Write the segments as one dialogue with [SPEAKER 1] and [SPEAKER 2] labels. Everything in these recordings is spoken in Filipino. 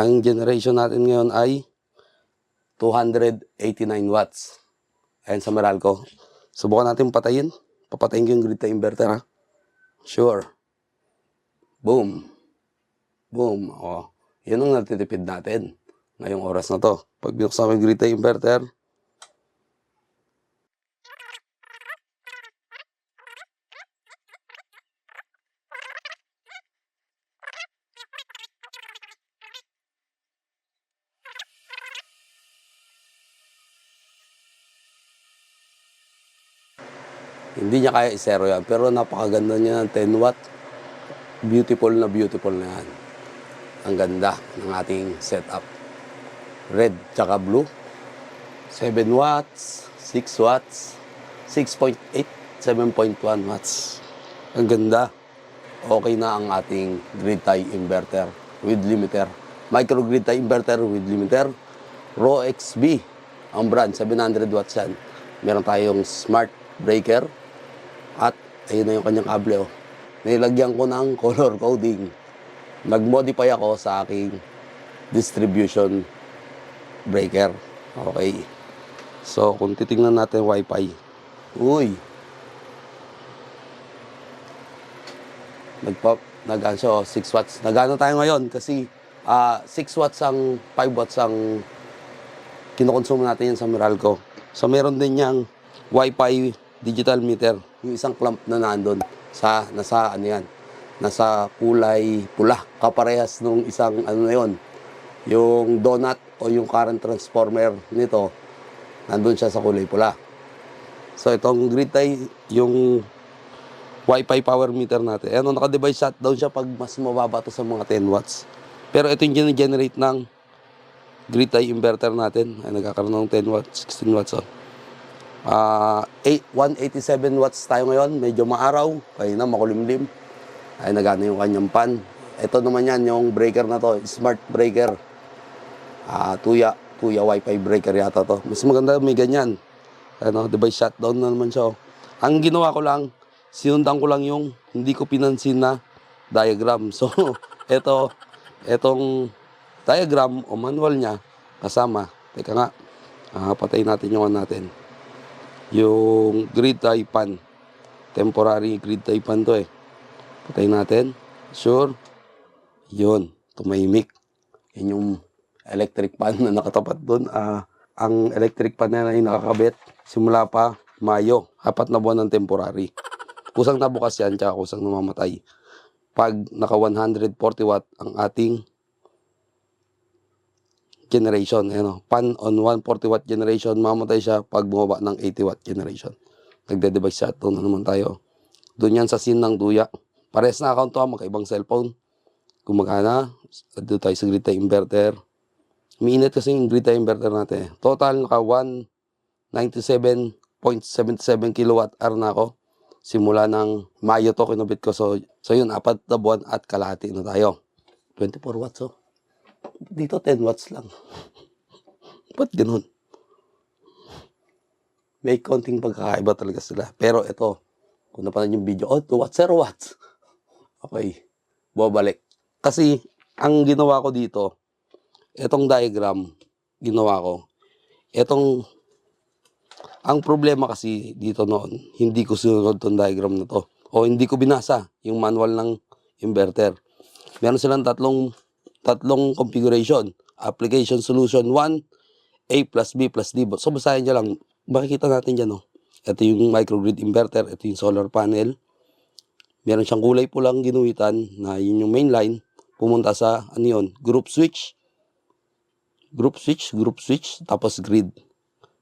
[SPEAKER 1] Ang generation natin ngayon ay 289 watts. Ayan sa Meralco. Subukan natin patayin. Papatayin ko yung grid tie inverter ha. Sure. Boom. Boom. O. Yan ang natitipid natin ngayong oras na to. Pag binuksan ko yung grid tie inverter, Hindi niya kaya isero yan. Pero napakaganda niya ng 10 watt. Beautiful na beautiful na yan. Ang ganda ng ating setup. Red tsaka blue. 7 watts, 6 watts, 6.8, 7.1 watts. Ang ganda. Okay na ang ating grid tie inverter with limiter. Micro grid tie inverter with limiter. Raw XB ang brand, 700 watts yan. Meron tayong smart breaker, at ayun na yung kanyang kable. Oh. Nilagyan ko ng color coding. Nag-modify ako sa aking distribution breaker. Okay. So, kung titingnan natin Wi-Fi. Uy. Nagpa, nag oh, 6 watts. Nagano tayo ngayon kasi ah 6 watts ang 5 watts ang kinukonsumo natin yan sa Meralco. So, meron din niyang Wi-Fi digital meter. Yung isang clamp na nandun sa, nasa ano yan, nasa kulay pula. Kaparehas nung isang ano na yun, yung donut o yung current transformer nito, nandun siya sa kulay pula. So itong grid tie, yung Wi-Fi power meter natin. Ano, naka-device shutdown siya pag mas mababa to sa mga 10 watts. Pero ito yung generate ng grid tie inverter natin. Ay, nagkakaroon ng 10 watts, 16 watts. Oh. Ah, eight- 187 watts tayo ngayon. Medyo maaraw. Kaya na makulimlim. Ay nagana yung kanyang pan. Ito naman yan, yung breaker na to. Smart breaker. Ah, tuya. Tuya wifi breaker yata to. Mas maganda may ganyan. Ano, device shutdown na naman siya. oh. Ang ginawa ko lang, sinundan ko lang yung hindi ko pinansin na diagram. So, ito, etong diagram o manual niya kasama. Teka nga, ah, patayin natin yung natin yung grid tie. Temporary grid tie to eh. Patay natin. Sure. Yun. Tumahimik. Yan yung electric pan na nakatapat doon. Ah, ang electric pan na ay nakakabit simula pa Mayo. Apat na buwan ng temporary. Kusang nabukas yan, tsaka kusang namamatay. Pag naka 140 watt ang ating generation. Ano, pan on 140 watt generation, mamatay siya pag bumaba ng 80 watt generation. Nagde-device shutdown na naman tayo. Doon yan sa scene ng duya. Pares na account to, ah, magkaibang cellphone. Gumagana, doon tayo sa grid tie inverter. Umiinit kasi yung grid tie inverter natin. Total, naka 197.77 kilowatt hour na ako. Simula ng Mayo to, kinubit ko. So, so yun, apat na buwan at kalahati na tayo. 24 watts, oh. Dito 10 watts lang. Ba't ganun? May konting pagkakaiba talaga sila. Pero ito, kung napanood yung video, oh, 2 watts, 0 watts. Okay, bumabalik. Kasi, ang ginawa ko dito, itong diagram, ginawa ko, itong, ang problema kasi dito noon, hindi ko sinunod tong diagram na to. O hindi ko binasa yung manual ng inverter. Meron silang tatlong tatlong configuration. Application solution 1, A plus B plus D. So, basahin nyo lang. Makikita natin dyan, oh. Ito yung microgrid inverter. Ito yung solar panel. Meron siyang kulay pulang ginuwitan na yun yung main line. Pumunta sa, ano yun, group switch. Group switch, group switch, tapos grid.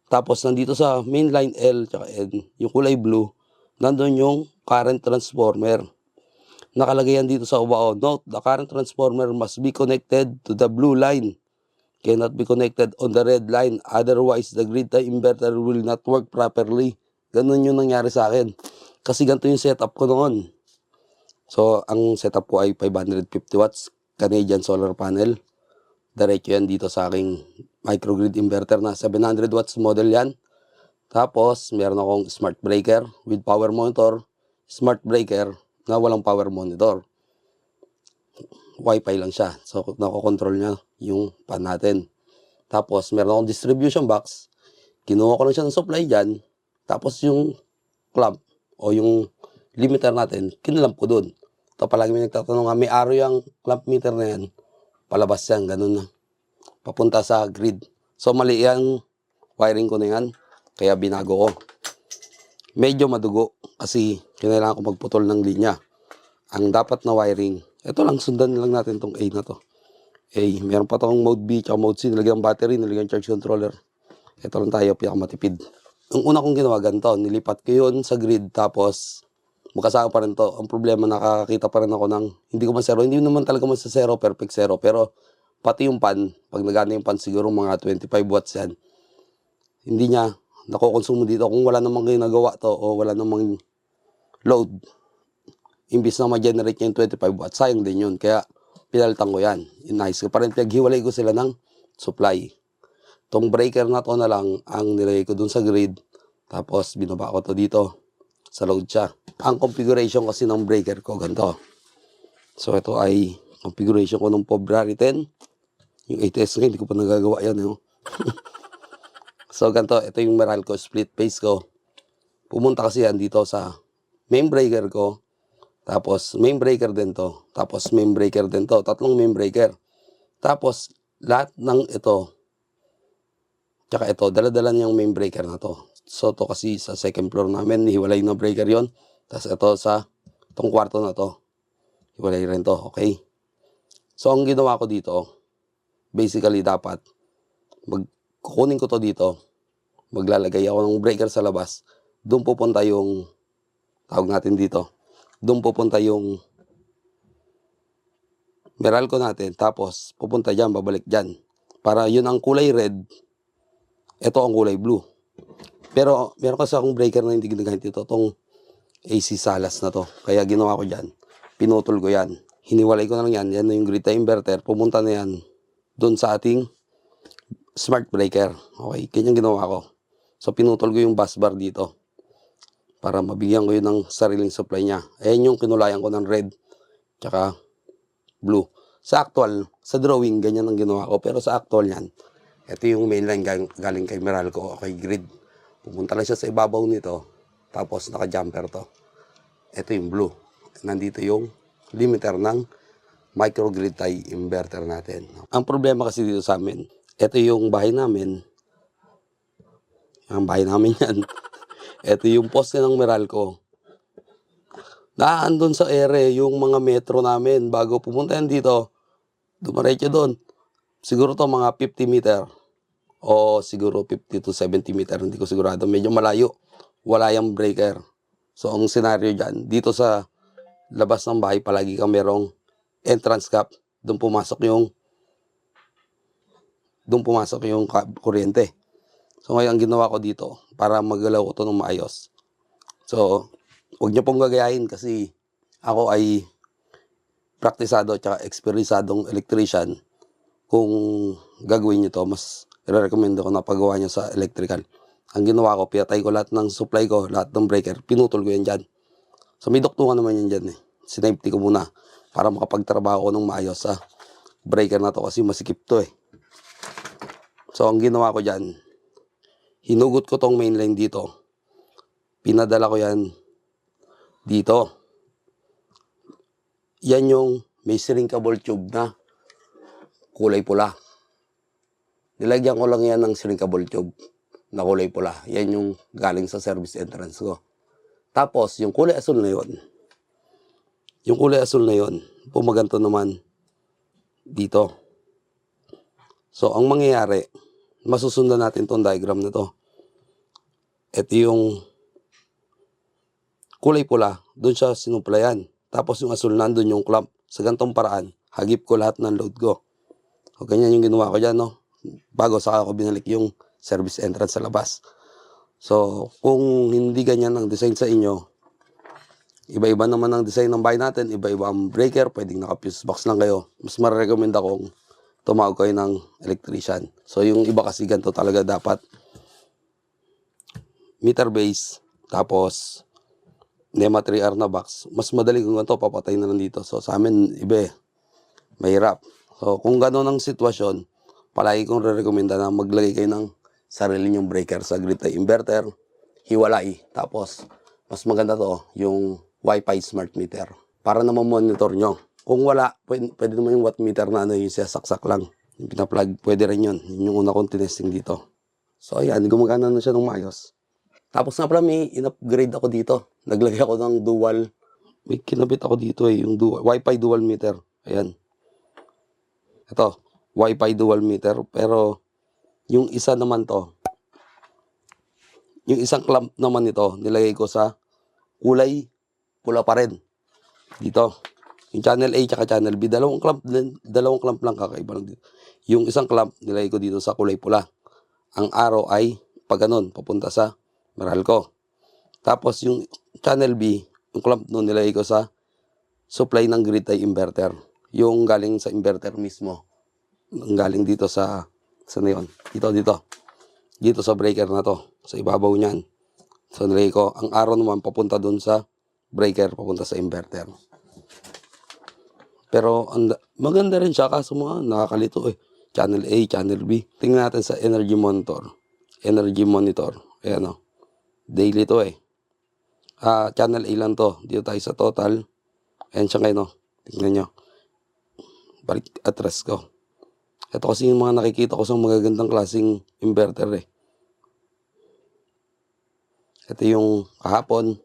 [SPEAKER 1] Tapos, nandito sa main line L tsaka N, yung kulay blue, nandun yung current transformer nakalagay yan dito sa ubao. Note, the current transformer must be connected to the blue line. Cannot be connected on the red line. Otherwise, the grid tie inverter will not work properly. Ganun yung nangyari sa akin. Kasi ganito yung setup ko noon. So, ang setup ko ay 550 watts Canadian solar panel. Diretso yan dito sa aking microgrid inverter na 700 watts model yan. Tapos, meron akong smart breaker with power monitor, smart breaker, na walang power monitor. wifi lang siya. So, nakokontrol niya yung pan natin. Tapos, meron akong distribution box. Kinuha ko lang siya ng supply dyan. Tapos, yung clamp o yung limiter natin, kinalamp ko dun. Ito palagi may nagtatanong nga, may arrow yung clamp meter na yan. Palabas yan, ganun na. Papunta sa grid. So, mali yan. Wiring ko na yan. Kaya binago ko. Medyo madugo kasi kailangan ko magputol ng linya. Ang dapat na wiring, ito lang, sundan lang natin tong A na to. A, meron pa tong mode B at mode C, nilagyan battery, nilagyan charge controller. Ito lang tayo, pinakamatipid. Ang una kong ginawa ganito, nilipat ko yun sa grid, tapos magkasama pa rin to. Ang problema, nakakakita pa rin ako ng, hindi ko masero, hindi naman talaga masasero, perfect zero, pero pati yung pan, pag nagana yung pan, siguro mga 25 watts yan, hindi niya nakokonsumo dito kung wala namang ginagawa to o wala namang load. Imbis na ma-generate niya yung 25 watts, sayang din yun. Kaya pinalitan ko yan. Nice. ko pa rin pinaghiwalay ko sila ng supply. Tong breaker na to na lang ang nilagay ko dun sa grid. Tapos binaba ko to dito. Sa load siya. Ang configuration kasi ng breaker ko ganito. So ito ay configuration ko nung February 10. Yung ATS nga, hindi ko pa nagagawa yan. Eh. so ganito, ito yung Meralco split phase ko. Pumunta kasi yan dito sa main breaker ko. Tapos main breaker din to. Tapos main breaker din to. Tatlong main breaker. Tapos lahat ng ito, tsaka ito, dala-dala niyang main breaker na to. So to kasi sa second floor namin, hiwalay na breaker yon Tapos ito sa itong kwarto na to. Hiwalay rin to, okay? So ang ginawa ko dito, basically dapat, mag, kukunin ko to dito, maglalagay ako ng breaker sa labas, doon pupunta yung, tawag natin dito, doon pupunta yung Meralco natin, tapos pupunta dyan, babalik dyan. Para yun ang kulay red, ito ang kulay blue. Pero meron kasi akong breaker na hindi ginagamit ito, itong AC Salas na to. Kaya ginawa ko dyan, pinutol ko yan. Hiniwalay ko na lang yan, yan na yung grid inverter, pumunta na yan doon sa ating smart breaker. Okay, ganyan ginawa ko. So pinutol ko yung bus bar dito para mabigyan ko yun ng sariling supply niya. Ayan yung kinulayan ko ng red tsaka blue. Sa actual, sa drawing, ganyan ang ginawa ko. Pero sa actual yan, ito yung mainline galing, galing kay Meralco o kay Grid. Pumunta lang siya sa ibabaw nito, tapos naka-jumper to. Ito yung blue. Nandito yung limiter ng microgrid tie inverter natin. Ang problema kasi dito sa amin, ito yung bahay namin. Ang bahay namin yan. ito yung poste ng Meralco. Naandun sa ere yung mga metro namin bago pumunta yan dito. Dumaretso doon. Siguro to mga 50 meter o siguro 50 to 70 meter. Hindi ko sigurado. Medyo malayo. Wala yung breaker. So, ang scenario dyan, dito sa labas ng bahay, palagi kang merong entrance cap. Doon pumasok yung doon pumasok yung kuryente. So, ngayon, ang ginawa ko dito, para magalaw ko to ng maayos. So, huwag niyo pong gagayahin kasi ako ay praktisado at eksperyensadong electrician. Kung gagawin niyo to, mas i-recommend ko na pagawa niyo sa electrical. Ang ginawa ko, pinatay ko lahat ng supply ko, lahat ng breaker, pinutol ko yan dyan. So may doktungan naman yan dyan eh. Sinempty ko muna para makapagtrabaho ko ng maayos sa breaker na to kasi masikip to eh. So ang ginawa ko dyan, hinugot ko tong mainline dito. Pinadala ko yan dito. Yan yung may shrinkable tube na kulay pula. Nilagyan ko lang yan ng shrinkable tube na kulay pula. Yan yung galing sa service entrance ko. Tapos, yung kulay asul na yon, yung kulay asul na yon, pumaganto naman dito. So, ang mangyayari, masusundan natin tong diagram na to. Ito yung kulay pula, doon siya sinuplayan. Tapos yung asul nandun yung clamp. Sa gantong paraan, hagip ko lahat ng load ko. O ganyan yung ginawa ko dyan, no? Bago saka ako binalik yung service entrance sa labas. So, kung hindi ganyan ang design sa inyo, iba-iba naman ang design ng bahay natin, iba-iba ang breaker, pwedeng naka-fuse box lang kayo. Mas marirecommend akong tumawag kayo ng electrician. So, yung iba kasi ganito talaga dapat meter base, tapos NEMA 3R na box. Mas madali kung ganito, papatay na lang dito. So, sa amin, iba eh. mahirap. So, kung gano'n ang sitwasyon, palagi kong re-recommenda na maglagay kayo ng sarili nyong breaker sa grid tie inverter, hiwalay. Tapos, mas maganda to, yung Wi-Fi smart meter. Para na monitor nyo. Kung wala, pwede, pwede naman yung watt meter na ano, yung sasaksak lang. Yung pinaplug, pwede rin yun. Yun yung una kong tinesting dito. So, ayan, gumagana na siya ng maayos. Tapos nga pala, may in-upgrade ako dito. Naglagay ako ng dual. May kinabit ako dito eh, yung dual, Wi-Fi dual meter. Ayan. Ito, Wi-Fi dual meter. Pero, yung isa naman to, yung isang clamp naman nito, nilagay ko sa kulay pula pa rin. Dito. Yung channel A tsaka channel B, dalawang clamp dalawang clamp lang kakaiba lang dito. Yung isang clamp nilagay ko dito sa kulay pula. Ang arrow ay pag ganun, papunta sa Meralco. Tapos yung channel B, yung clamp nun nilagay ko sa supply ng grid tie inverter. Yung galing sa inverter mismo. Ang galing dito sa, sa na yun? Dito, dito. Dito sa breaker na to. Sa ibabaw niyan. So nilagay ko, ang arrow naman papunta dun sa breaker, papunta sa inverter. Pero ang da- maganda rin siya kaso mga nakakalito eh. Channel A, channel B. Tingnan natin sa energy monitor. Energy monitor. Ayan o. Daily to eh. Ah, channel A lang to. Dito tayo sa total. Ayan siya ngayon o. Tingnan nyo. Balik address ko. Ito kasi yung mga nakikita ko sa magagandang klaseng inverter eh. Ito yung kahapon.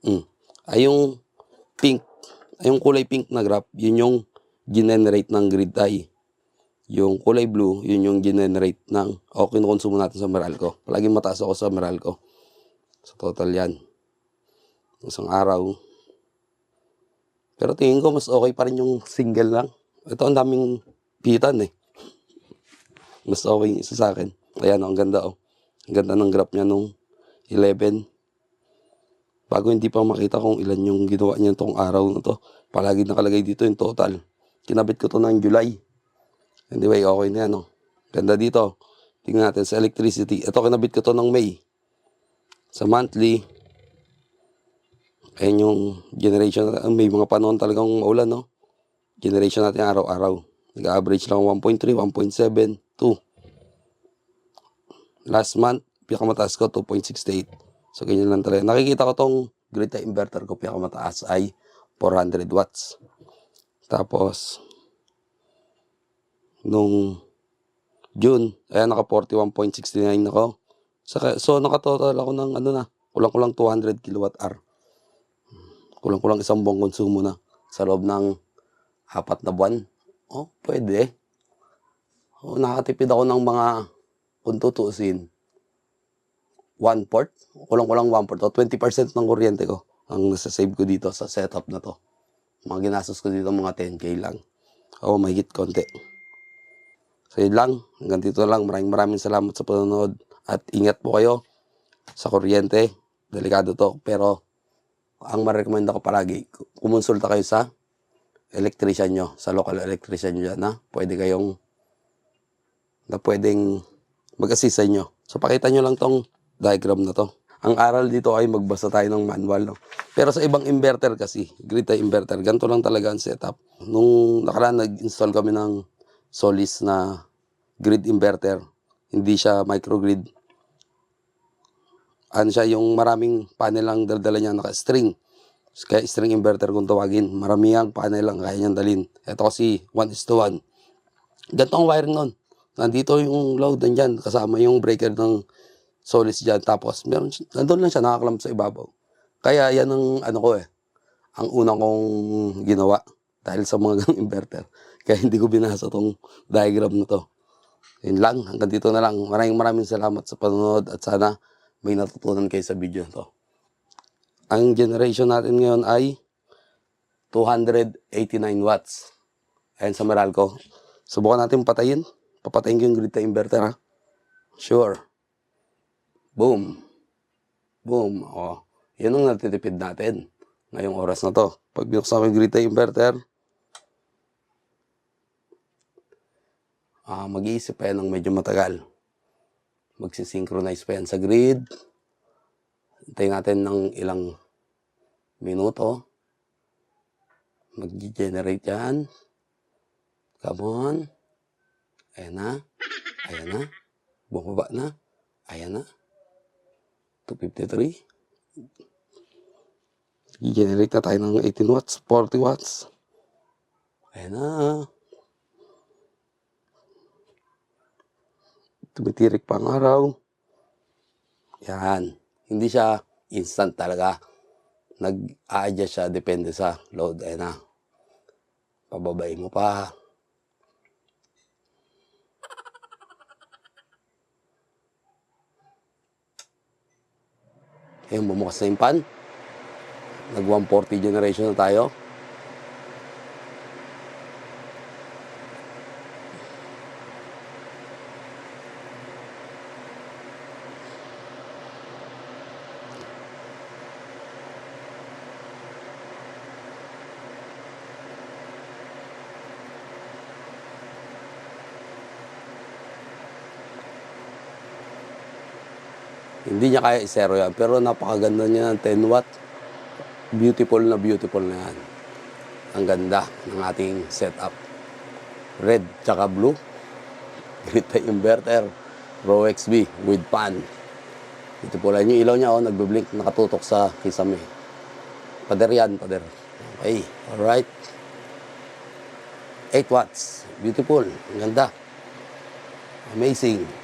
[SPEAKER 1] Mm. Ay yung pink, ay yung kulay pink na graph, yun yung generate ng grid tie. Yung kulay blue, yun yung generate ng, o kinukonsumo natin sa Meralco. Palaging mataas ako sa Meralco. Sa total yan. Isang araw. Pero tingin ko mas okay pa rin yung single lang. Ito ang daming pitan eh. Mas okay isa sa akin. Ayan, ang ganda oh. Ang ganda ng graph niya nung 11. Bago hindi pa makita kung ilan yung ginawa niya tong araw na to. Palagi nakalagay dito yung total. Kinabit ko to ng July. Anyway, okay na yan. Oh. Ganda dito. Tingnan natin sa electricity. Ito kinabit ko to ng May. Sa monthly, ayan yung generation. May mga panahon talagang maulan, no? Generation natin araw-araw. Nag-average lang 1.3, 1.7, 2. Last month, pinakamataas ko 2.68. So, ganyan lang talaga. Nakikita ko tong grid inverter ko, pinakamataas ay 400 watts. Tapos, nung June, ayan, naka 41.69 ako. Saka, so, nakatotal ako ng ano na, kulang-kulang 200 kilowatt hour. Kulang-kulang isang buong konsumo na sa loob ng apat na buwan. Oh, pwede. Oh, nakatipid ako ng mga, kung tutuusin, one port, kulang-kulang one port, o 20% ng kuryente ko ang nasa-save ko dito sa setup na to. Mga ginastos ko dito, mga 10k lang. O, mahigit konti. So, yun lang. Hanggang dito lang. Maraming maraming salamat sa panonood. At ingat po kayo sa kuryente. Delikado to. Pero, ang marecommend ako palagi, kumonsulta kayo sa electrician nyo, sa local electrician nyo dyan, na pwede kayong, na pwedeng mag-assist sa inyo. So, pakita nyo lang tong diagram na to. Ang aral dito ay magbasa tayo ng manual. No? Pero sa ibang inverter kasi, grid tie inverter, ganito lang talaga ang setup. Nung nakaraan, nag-install kami ng Solis na grid inverter. Hindi siya microgrid. Ano siya, yung maraming panel ang daldala niya naka-string. Kaya string inverter kung tawagin. Maramihang panel lang kaya niyang dalhin. Ito kasi 1 is to 1. Ganito ang wiring nun. Nandito yung load nandyan. Kasama yung breaker ng Solis dyan. Tapos, meron, nandun lang siya, nakaklamp sa ibabaw. Kaya yan ang ano ko eh. Ang unang kong ginawa. Dahil sa mga inverter. Kaya hindi ko binasa tong diagram na to. Yun lang. Hanggang dito na lang. Maraming maraming salamat sa panonood. At sana may natutunan kayo sa video na to. Ang generation natin ngayon ay 289 watts. Ayan sa Meralco. Subukan natin patayin. Papatayin ko yung grid na inverter ha. Sure. Boom. Boom. O. Yan ang natitipid natin. Ngayong oras na to. Pag binuksan ko yung grid na inverter, ah mag-iisip pa yan ng medyo matagal. Magsisynchronize pa yan sa grid. Hintayin natin ng ilang minuto. Mag-generate yan. Come on. Ayan na. Ayan na. Bumaba na. Ayan na. 253. I-generate na tayo ng 18 watts, 40 watts. Ayan na. Tumitirik pa ang araw. Yan. Hindi siya instant talaga. Nag-a-adjust siya depende sa load. Ayan na. Pababay mo pa. Ayun, bumukas na yung pan. Nag 140 generation na tayo. Hindi niya kaya isero yan. Pero napakaganda niya ng 10 watt. Beautiful na beautiful na yan. Ang ganda ng ating setup. Red tsaka blue. Grid inverter. Pro XB with pan. Ito po lang yung ilaw niya. Oh, nagbe-blink. Nakatutok sa kisame. Pader yan, pader. Okay, alright. 8 watts. Beautiful. Ang ganda. Amazing.